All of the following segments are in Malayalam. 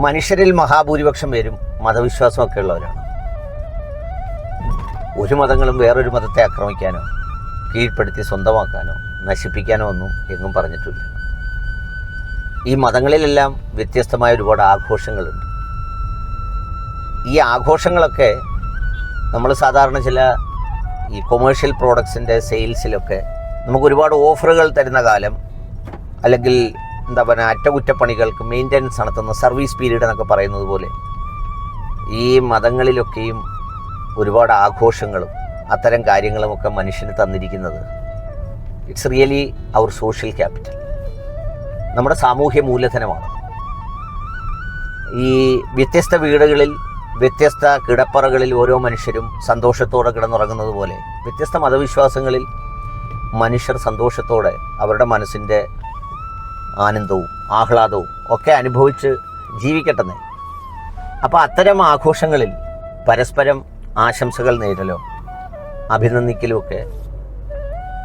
മനുഷ്യരിൽ മഹാഭൂരിപക്ഷം പേരും മതവിശ്വാസമൊക്കെ ഉള്ളവരാണ്. ഒരു മതങ്ങളും വേറൊരു മതത്തെ ആക്രമിക്കാനോ കീഴ്പ്പെടുത്തി സ്വന്തമാക്കാനോ നശിപ്പിക്കാനോ ഒന്നും എങ്ങും പറഞ്ഞിട്ടില്ല. ഈ മതങ്ങളിലെല്ലാം വ്യത്യസ്തമായ ഒരുപാട് ആഘോഷങ്ങളുണ്ട്. ഈ ആഘോഷങ്ങളൊക്കെ നമ്മൾ സാധാരണ ചില ഈ കൊമേഴ്ഷ്യൽ പ്രോഡക്ട്സിന്റെ സെയിൽസിലൊക്കെ നമുക്ക് ഒരുപാട് ഓഫറുകൾ തരുന്ന കാലം അല്ലെങ്കിൽ എന്താ പറയുക അറ്റകുറ്റപ്പണികൾക്ക് മെയിന്റനൻസ് നടത്തുന്ന സർവീസ് പീരീഡ് എന്നൊക്കെ പറയുന്നത് പോലെ ഈ മതങ്ങളിലൊക്കെയും ഒരുപാട് ആഘോഷങ്ങളും അത്തരം കാര്യങ്ങളുമൊക്കെ മനുഷ്യന് തന്നിരിക്കുന്നത്. It's really our social capital നമ്മുടെ സാമൂഹ്യ മൂലധനമാണ്. ഈ വ്യത്യസ്ത വീടുകളിൽ വ്യത്യസ്ത കിടപ്പറകളിൽ ഓരോ മനുഷ്യരും സന്തോഷത്തോടെ കിടന്നുറങ്ങുന്നത് പോലെ വ്യത്യസ്ത മതവിശ്വാസങ്ങളിൽ മനുഷ്യർ സന്തോഷത്തോടെ അവരുടെ മനസ്സിന്റെ ആനന്ദവും ആഹ്ലാദവും ഒക്കെ അനുഭവിച്ച് ജീവിക്കട്ടെന്നേ. അപ്പോൾ അത്തരം ആഘോഷങ്ങളിൽ പരസ്പരം ആശംസകൾ നേരലോ അഭിനന്ദിക്കലും ഒക്കെ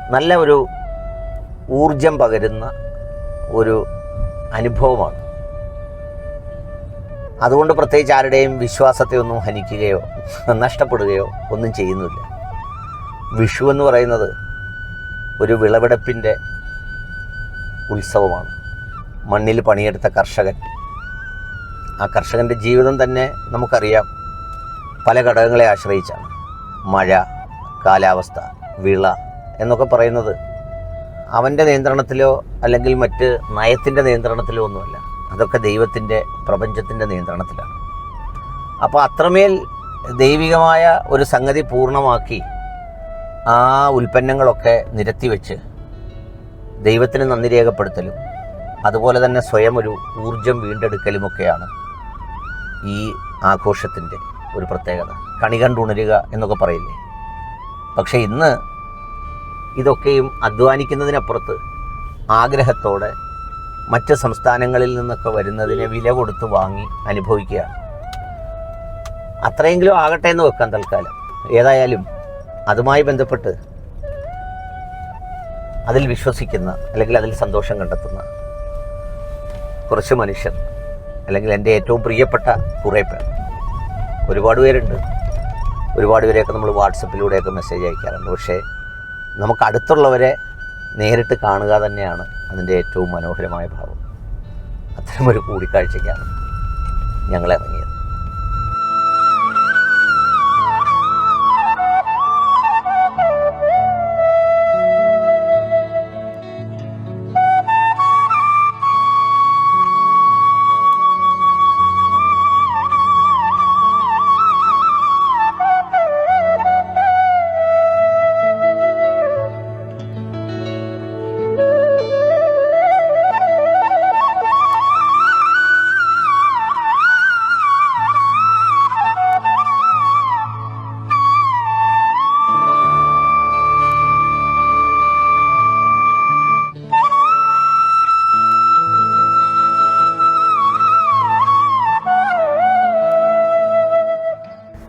നല്ല ഒരു ഊർജം പകരുന്ന ഒരു അനുഭവമാണ്. അതുകൊണ്ട് പ്രത്യേകിച്ച് ആരുടെയും വിശ്വാസത്തെ ഒന്നും ഹനിക്കുകയോ നഷ്ടപ്പെടുകയോ ഒന്നും ചെയ്യുന്നില്ല. വിഷു എന്ന് പറയുന്നത് ഒരു വിളവെടുപ്പിന്റെ ഉത്സവമാണ്. മണ്ണിൽ പണിയെടുത്ത കർഷകൻ. ആ കർഷകന്റെ ജീവിതം തന്നെ നമുക്കറിയാം. പല ഘടകങ്ങളെ ആശ്രയിച്ചാണ്. മഴ കാലാവസ്ഥ വിള എന്നൊക്കെ പറയുന്നത് അവന്റെ നിയന്ത്രണത്തിലോ അല്ലെങ്കിൽ മറ്റ് നയത്തിന്റെ നിയന്ത്രണത്തിലോ ഒന്നുമല്ല. അതൊക്കെ ദൈവത്തിന്റെ പ്രപഞ്ചത്തിന്റെ നിയന്ത്രണത്തിലാണ്. അപ്പോൾ അത്രമേൽ ദൈവികമായ ഒരു സംഗതി പൂർണമാക്കി ആ ഉൽപ്പന്നങ്ങളൊക്കെ നിരത്തി വെച്ച് ദൈവത്തിന് നന്ദി രേഖപ്പെടുത്തലും അതുപോലെ തന്നെ സ്വയം ഒരു ഊർജം വീണ്ടെടുക്കലുമൊക്കെയാണ് ഈ ആഘോഷത്തിന്റെ ഒരു പ്രത്യേകത. കണി കണ്ടുണരുക എന്നൊക്കെ പറയില്ലേ? പക്ഷേ ഇന്ന് ഇതൊക്കെയും അധ്വാനിക്കുന്നതിനപ്പുറത്ത് ആഗ്രഹത്തോടെ മറ്റ് സംസ്ഥാനങ്ങളിൽ നിന്നൊക്കെ വരുന്നതിനെ വില കൊടുത്ത് വാങ്ങി അനുഭവിക്കുക അത്രയെങ്കിലും ആകട്ടെ എന്ന് വെക്കാം തൽക്കാലം. ഏതായാലും അതുമായി ബന്ധപ്പെട്ട് അതിൽ വിശ്വസിക്കുന്ന അല്ലെങ്കിൽ അതിൽ സന്തോഷം കണ്ടെത്തുന്ന കുറച്ച് മനുഷ്യർ അല്ലെങ്കിൽ എന്റെ ഏറ്റവും പ്രിയപ്പെട്ട കുറേ പേർ. ഒരുപാട് പേരുണ്ട്. ഒരുപാട് പേരെയൊക്കെ നമ്മൾ വാട്സപ്പിലൂടെയൊക്കെ മെസ്സേജ് അയക്കാറുണ്ട്. പക്ഷേ നമുക്ക് അടുത്തുള്ളവരെ നേരിട്ട് കാണുക തന്നെയാണ് അതിന്റെ ഏറ്റവും മനോഹരമായ ഭാവം. അത്തരമൊരു കൂടിക്കാഴ്ചയ്ക്കാണ് ഞങ്ങൾ ഇറങ്ങിയത്.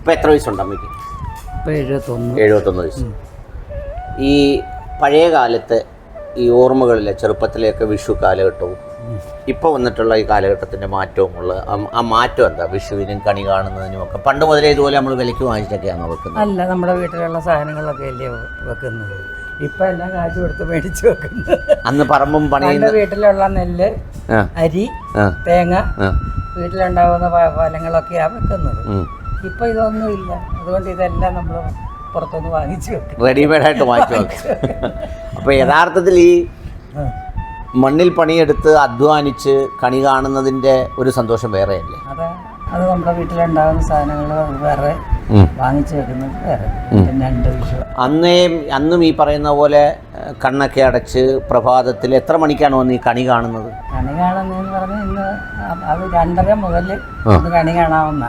ഇപ്പോൾ എത്ര വയസ്സുണ്ട് അമ്മയ്ക്ക്? ഇപ്പം എഴുപത്തൊന്ന്. എഴുപത്തൊന്ന് വയസ്സ്. ഈ പഴയ കാലത്ത് ഈ ഓർമ്മകളിലെ ചെറുപ്പത്തിലെയൊക്കെ വിഷു കാലഘട്ടവും ഇപ്പോൾ വന്നിട്ടുള്ള ഈ കാലഘട്ടത്തിന്റെ മാറ്റവും ഉള്ള ആ- മാറ്റം എന്താ? വിഷുവിനും കണി കാണുന്നതിനും ഒക്കെ. പണ്ട് മുതലേ ഇതുപോലെ നമ്മൾ വിലയ്ക്ക് വാങ്ങിച്ചിട്ടൊക്കെയാണ് വെക്കുന്നത്? അല്ല നമ്മുടെ വീട്ടിലുള്ള സാധനങ്ങളൊക്കെ അല്ലേ വെക്കുന്നത്. ഇപ്പം എല്ലാം കാശ് കൊടുത്ത് മേടിച്ച് വെക്കുന്നത്. അന്ന് പറമ്പും പണിയും പണ്ട് വീട്ടിലുള്ള നെല്ല് അരി തേങ്ങ വീട്ടിലുണ്ടാവുന്ന ഫലങ്ങളൊക്കെയാണ് വെക്കുന്നത്. ഇപ്പം ഇതൊന്നുമില്ല അതുകൊണ്ട് ഇതെല്ലാം നമ്മൾ പുറത്തുനിന്ന് വാങ്ങിച്ചു വെക്കും. റെഡിമെയ്ഡായിട്ട് വാങ്ങിച്ചു വെക്കും. അപ്പോൾ യഥാർത്ഥത്തിൽ ഈ. മണ്ണിൽ പണിയെടുത്ത് അധ്വാനിച്ച് കണി കാണുന്നതിന്റെ ഒരു സന്തോഷം വേറെയല്ലേ? അത്. അത് നമ്മുടെ വീട്ടിലുണ്ടാകുന്ന സാധനങ്ങൾ വേറെ വാങ്ങിച്ചു വെക്കുന്നത് വേറെ. രണ്ട് വിഷയം അന്നേ അന്നും ഈ പറയുന്ന പോലെ കണ്ണൊക്കെ അടച്ച് പ്രഭാതത്തിൽ എത്ര മണിക്കാണ് വന്ന് ഈ കണി കാണുന്നത്? കണി കാണുന്നതെന്ന് പറഞ്ഞാൽ ഇന്ന് അത് രണ്ടര മുതൽ കണി കാണാവുന്ന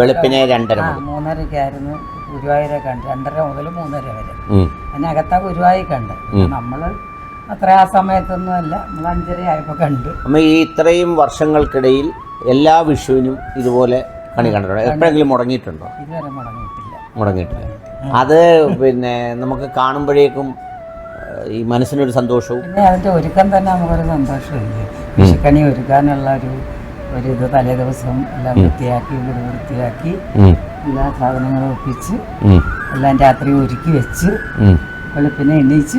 വെളുപ്പിനെ രണ്ടര മൂന്നരക്കായിരുന്നു ഗുരുവായൂരെ കണ്ട്. രണ്ടര മുതൽ മൂന്നര വരെ. അതിന് അതിനകത്താ ഗുരുവായൂർ കണ്ട്. നമ്മൾ അത്ര ആ സമയത്തൊന്നും അല്ല. നമ്മൾ അഞ്ചര ആയപ്പോൾ കണ്ട്. അമ്മ ഈ ഇത്രയും വർഷങ്ങൾക്കിടയിൽ എല്ലാ വിഷുവിനും ഇതുപോലെ കണി കണ്ടിട്ടുണ്ട്. എപ്പോഴെങ്കിലും മുടങ്ങിയിട്ടുണ്ടോ? ഇതുവരെ മുടങ്ങിയിട്ടില്ല. മുടങ്ങിയിട്ടില്ല. അത് പിന്നെ നമുക്ക് കാണുമ്പോഴേക്കും ഈ മനസ്സിനൊരു സന്തോഷവും. പിന്നെ അതിന്റെ ഒരുക്കം തന്നെ നമുക്കൊരു സന്തോഷമില്ലേ വിഷുക്കണി ഒരുക്കാനുള്ള ഒരു ഒരു ഇത് തലേ ദിവസം എല്ലാം വൃത്തിയാക്കി വീട് വൃത്തിയാക്കി എല്ലാ സാധനങ്ങളും ഒപ്പിച്ച് എല്ലാം രാത്രി ഒരുക്കി വെച്ച് വെളുപ്പിനെ എണീച്ച്.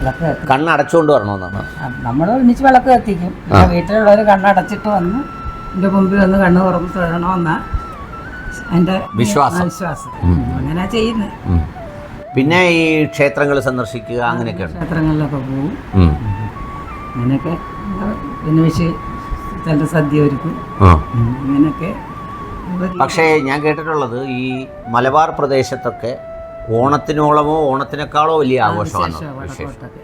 വിളക്ക് കത്തി. കണ്ണടച്ചുകൊണ്ട് വരണമെന്നാണ്. നമ്മൾ ഒന്നിച്ച് വിളക്ക് കത്തിക്കും. പിന്നെ വീട്ടിലുള്ളവർ കണ്ണടച്ചിട്ട് വന്ന് എന്റെ മുമ്പിൽ വന്ന് കണ്ണ് തുറന്ന് തൊഴണമെന്നാ എന്റെ വിശ്വാസം. വിശ്വാസം. അങ്ങനെ ചെയ്യുന്നത്. പിന്നെ ഈ ക്ഷേത്രങ്ങൾ സന്ദർശിക്കുക അങ്ങനെയൊക്കെ ക്ഷേത്രങ്ങളിലൊക്കെ പോകും. അങ്ങനെയൊക്കെ പിന്നെ വെച്ച് ചില സദ്യ ഒരുക്കും. അങ്ങനെയൊക്കെ പക്ഷേ ഞാൻ കേട്ടിട്ടുള്ളത് ഈ മലബാർ പ്രദേശത്തൊക്കെ ഓണത്തിനോളമോ ഓണത്തിനേക്കാളോ വലിയ ആഘോഷമാണ്.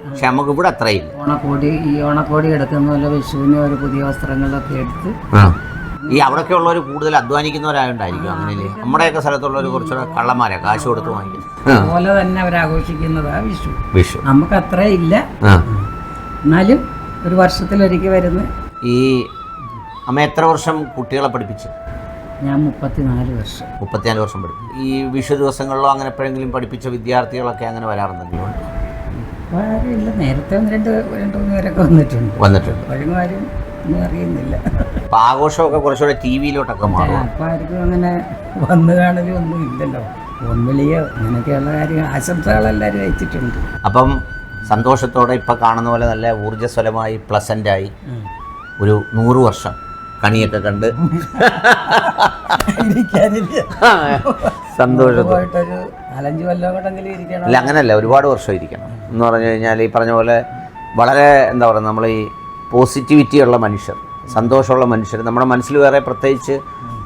പക്ഷെ നമുക്ക് ഇവിടെ അത്രയില്ല. ഓണക്കോടി ഈ ഓണക്കോടി എടുക്കുന്ന പോലെ വിഷുവിന് ഒരു പുതിയ വസ്ത്രങ്ങളൊക്കെ എടുത്ത് ഈ അവിടെയൊക്കെ ഉള്ളവർ കൂടുതൽ അധ്വാനിക്കുന്നവരായോണ്ടായിരിക്കും അങ്ങനെയല്ലേ? നമ്മുടെയൊക്കെ സ്ഥലത്തുള്ളവർ കുറച്ചുകൂടെ കള്ളന്മാരെ കാശ് കൊടുത്ത് വാങ്ങിക്കും അതുപോലെ തന്നെ അവരാഘോഷിക്കുന്നതാ വിഷു. വിഷു. നമുക്ക് അത്ര ഇല്ല. ആ. എന്നാലും ഒരു വർഷത്തിലൊരിക്കൽ വരുന്ന ഈ അമ്മ എത്ര വർഷം കുട്ടികളെ പഠിപ്പിച്ചു? ഞാൻ മുപ്പത്തിനാല് വർഷം. മുപ്പത്തിനാല് വർഷം പഠിപ്പിച്ചു. ഈ വിഷു ദിവസങ്ങളിലോ അങ്ങനെ എപ്പോഴെങ്കിലും പഠിപ്പിച്ച വിദ്യാർത്ഥികളൊക്കെ അങ്ങനെ വരാറുണ്ടെങ്കിലും ഇല്ല. നേരത്തെ ഒന്ന് രണ്ട് രണ്ട് മൂന്ന് പേരൊക്കെ വന്നിട്ടുണ്ട്. വന്നിട്ടുണ്ട്. ആരും ഒന്നും അറിയുന്നില്ല. ആഘോഷമൊക്കെ കുറച്ചുകൂടെ ടി വിയിലോട്ടൊക്കെ മാറും. അപ്പം ആർക്കും അങ്ങനെ വന്നു കാണലും ഒന്നും ഇല്ലല്ലോ. ഒന്നിലെയോ അങ്ങനെയൊക്കെയുള്ള കാര്യം ആശംസകളെല്ലാവരും അയച്ചിട്ടുണ്ട്. അപ്പം സന്തോഷത്തോടെ ഇപ്പം കാണുന്ന പോലെ നല്ല ഊർജസ്വലമായി പ്ലസന്റായി ഒരു നൂറ് വർഷം കണിയൊക്കെ കണ്ട്. ഇരിക്കാനില്ല. സന്തോഷത്തോടെ. പോയിട്ടൊരു നാലഞ്ച് കൊല്ലം കൊണ്ടെങ്കിലും ഇരിക്കണം. അല്ല അങ്ങനെയല്ല ഒരുപാട് വർഷം ഇരിക്കണം. എന്ന് പറഞ്ഞു കഴിഞ്ഞാൽ ഈ പറഞ്ഞ പോലെ വളരെ എന്താ പറയുക നമ്മൾ ഈ പോസിറ്റിവിറ്റി ഉള്ള മനുഷ്യർ സന്തോഷമുള്ള മനുഷ്യർ. നമ്മുടെ മനസ്സിൽ വേറെ പ്രത്യേകിച്ച്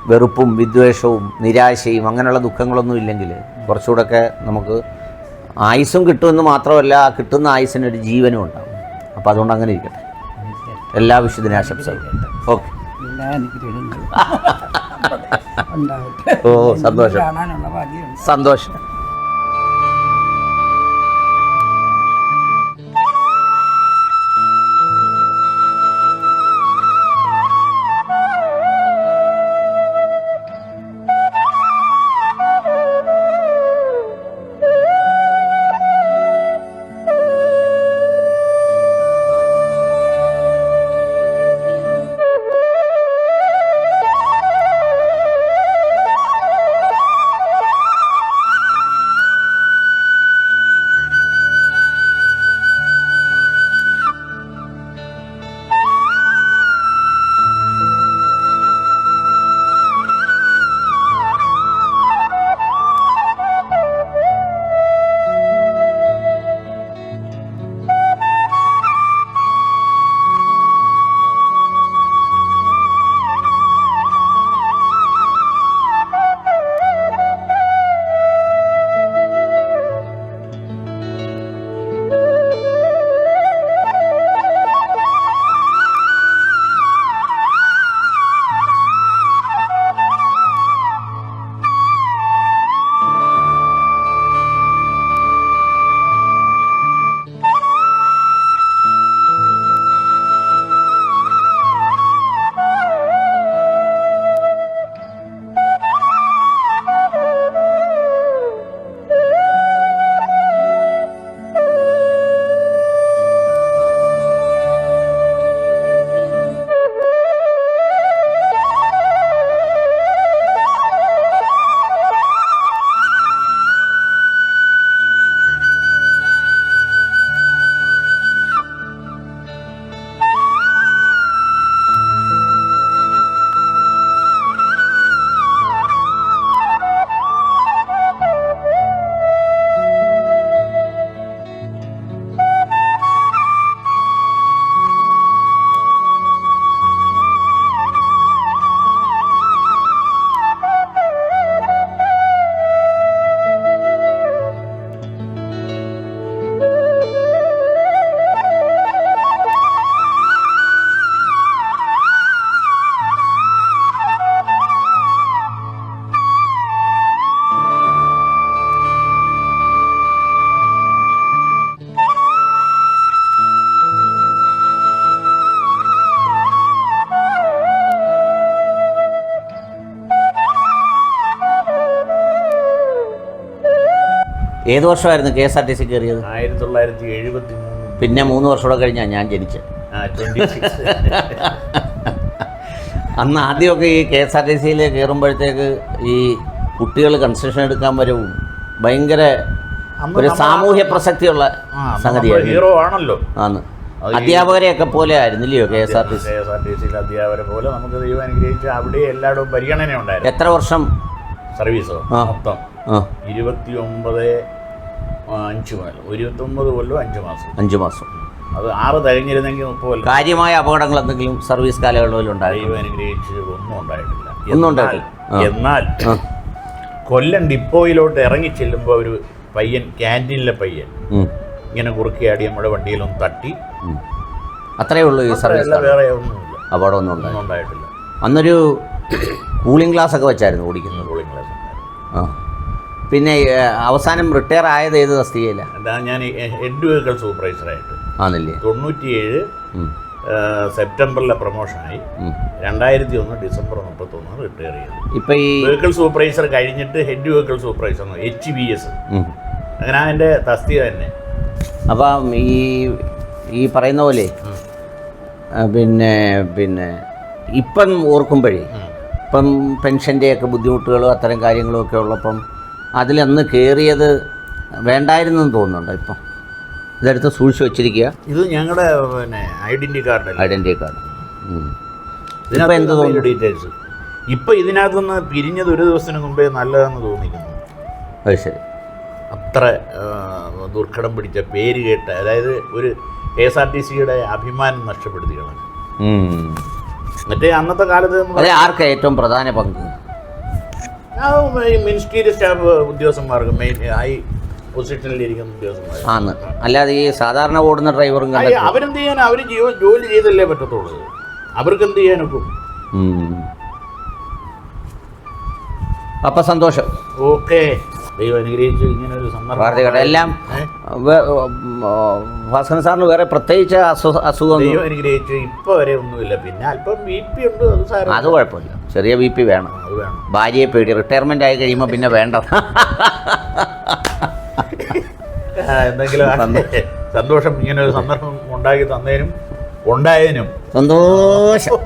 വെറുപ്പും വിദ്വേഷവും നിരാശയും അങ്ങനെയുള്ള ദുഃഖങ്ങളൊന്നും ഇല്ലെങ്കിൽ കുറച്ചുകൂടെയൊക്കെ നമുക്ക് ആയുസ്സും കിട്ടുമെന്ന് മാത്രമല്ല ആ കിട്ടുന്ന ആയുസ്സിനൊരു ജീവനും ഉണ്ടാവും. അപ്പോൾ അതുകൊണ്ട് അങ്ങനെ ഇരിക്കട്ടെ. എല്ലാ വിശുദ്ധനാശംസകളും. ഓക്കെ. ഓ സന്തോഷം. സന്തോഷം. ഏത് വർഷമായിരുന്നു K S R T C കയറിയത്? ആയിരത്തി തൊള്ളായിരത്തി എഴുപത്തി മൂന്ന് പിന്നെ മൂന്ന് വർഷം കൂടെ കഴിഞ്ഞാണ് ഞാൻ ജനിച്ചത്. അന്ന് ആദ്യമൊക്കെ ഈ കെ എസ് ആർ ടി സിയിൽ കയറുമ്പോഴത്തേക്ക് ഈ കുട്ടികൾ കൺസ്ട്രക്ഷൻ എടുക്കാൻ വരും ഭയങ്കര ഒരു സാമൂഹ്യ പ്രസക്തിയുള്ള സംഗതിയായിരുന്നു. ഹീറോ ആണല്ലോ. ആണ് അധ്യാപകരെയൊക്കെ പോലെ ആയിരുന്നില്ലയോ K S R T C? K S R T സിയിൽ അധ്യാപകരെ പോലെ നമുക്ക് ദൈവം അനുഗ്രഹിച്ച് അവിടെ എല്ലായിടവും പരിഗണന ഉണ്ടായിരുന്നു എത്ര വർഷം? സർവീസോ. മൊത്തം. ഇരുപത്തി ഒമ്പത് അഞ്ച് ഇരുപത്തൊമ്പത് കൊല്ലം അഞ്ച് മാസം. അഞ്ചു മാസം. അത് ആറ് തികഞ്ഞിരുന്നെങ്കിൽ മുപ്പത് കൊല്ലം. കാര്യമായ അപകടങ്ങൾ എന്തെങ്കിലും സർവീസ് കാലയളവിൽ ദൈവം അനുഗ്രഹിച്ച് ഒന്നും ഉണ്ടായിട്ടില്ല. ഒന്നും എന്നാൽ- ഉണ്ടായിട്ടില്ല. എന്നാൽ കൊല്ലം ഡിപ്പോയിലോട്ട് ഇറങ്ങി ചെല്ലുമ്പോൾ ഒരു പയ്യൻ ക്യാന്റീനിലെ പയ്യൻ ഇങ്ങനെ കുറുക്കിയാടി നമ്മുടെ വണ്ടിയിലൊന്ന് തട്ടി. അത്രേ അത്രയേ ഉള്ളൂ ഈ സർവീസ് വേറെ ഒന്നുമില്ല. അപകടമൊന്നും ഉണ്ടായിട്ടില്ല. അന്നൊരു കൂളിംഗ് ഗ്ലാസ് ഒക്കെ വെച്ചായിരുന്നു ഓടിക്കുന്നത് കൂളിംഗ് ഗ്ലാസ് ആ. പിന്നെ അവസാനം റിട്ടയർ ആയത് ഏത് തസ്തികയില്ല അതാ ഞാൻ ഹെഡ് വെഹിക്കിൾ സൂപ്പർവൈസറായിട്ട്. ആണല്ലേ? തൊണ്ണൂറ്റിയേഴ് സെപ്റ്റംബറിലെ പ്രൊമോഷനായി. രണ്ടായിരത്തി ഒന്ന് ഡിസംബർ മുപ്പത്തൊന്ന് റിട്ടയർ ചെയ്തു. ഇപ്പൊ ഈ വെഹിക്കിൾ സൂപ്പർവൈസർ കഴിഞ്ഞിട്ട് head vehicle supervisor H B S. അങ്ങനെ അതിന്റെ തസ്തിക തന്നെ. അപ്പം ഈ ഈ പറയുന്ന പോലെ പിന്നെ പിന്നെ ഇപ്പം ഓർക്കുമ്പോഴേ. ഇപ്പം പെൻഷന്റെയൊക്കെ ബുദ്ധിമുട്ടുകളും അത്തരം കാര്യങ്ങളും ഒക്കെ ഉള്ളപ്പം അതിലന്ന് കയറിയത് വേണ്ടായിരുന്നെന്ന് തോന്നുന്നുണ്ട് ഇപ്പോൾ ഇതെടുത്ത് സൂക്ഷിച്ച് വെച്ചിരിക്കുക. ഇത് ഞങ്ങളുടെ പിന്നെ ഐഡന്റി കാർഡ് ഐഡന്റി കാർഡ് എന്ത് തോന്നുന്നു? ഡീറ്റെയിൽസ് ഇപ്പൊ ഇതിനകത്തുനിന്ന് പിരിഞ്ഞത് ഒരു ദിവസത്തിന് മുമ്പേ നല്ലതെന്ന് തോന്നിക്കുന്നു. അത് ശരി. അത്ര ദുർഘടം പിടിച്ച പേര് കേട്ട അതായത് ഒരു കെ എസ് ആർ ടി സിയുടെ അഭിമാനം നഷ്ടപ്പെടുത്തിയാണ് മറ്റേ അന്നത്തെ കാലത്ത് അതിൽ ഏറ്റവും പ്രധാന പങ്ക്? ഈ മിനിസ്റ്റീരിയൽ സ്റ്റാഫ് ഉദ്യോഗസ്ഥന്മാർക്ക് മെയിൻ ഹൈ പൊസിഷനിൽ ഇരിക്കുന്ന ഉദ്യോഗസ്ഥന്മാർ ആന്ന് അല്ലാതെ ഈ സാധാരണ ഓടുന്ന ഡ്രൈവറും കണ്ടക്ടറും അവരെന്ത് ചെയ്യാൻ അവർ ജീവൻ ജോലി ചെയ്തല്ലേ പറ്റത്തുള്ളൂ. അവർക്ക് എന്ത് ചെയ്യാനൊക്കും. അപ്പം സന്തോഷം. ഓക്കെ. ദൈവം അനുഗ്രഹിച്ചു ഇങ്ങനെ ഒരു പ്രാർത്ഥിക്കട്ടെ എല്ലാം ഭാസ്കരൻ സാറിന് വേറെ പ്രത്യേകിച്ച് അസുഖം ദൈവം അനുഗ്രഹിച്ചു. ഇപ്പൊ വരെ ഒന്നുമില്ല. പിന്നെ അല്പം ബി പി ഉണ്ട് അത് കുഴപ്പമില്ല. ചെറിയ ബി പി വേണം. വേണം. ഭാര്യയെ പേടി റിട്ടയർമെന്റ് ആയി കഴിയുമ്പോൾ പിന്നെ വേണ്ട എന്തെങ്കിലും സന്തോഷം ഇങ്ങനെ ഒരു സന്ദർഭം ഉണ്ടാക്കി തന്നതിനും ഉണ്ടായതിനും സന്തോഷം.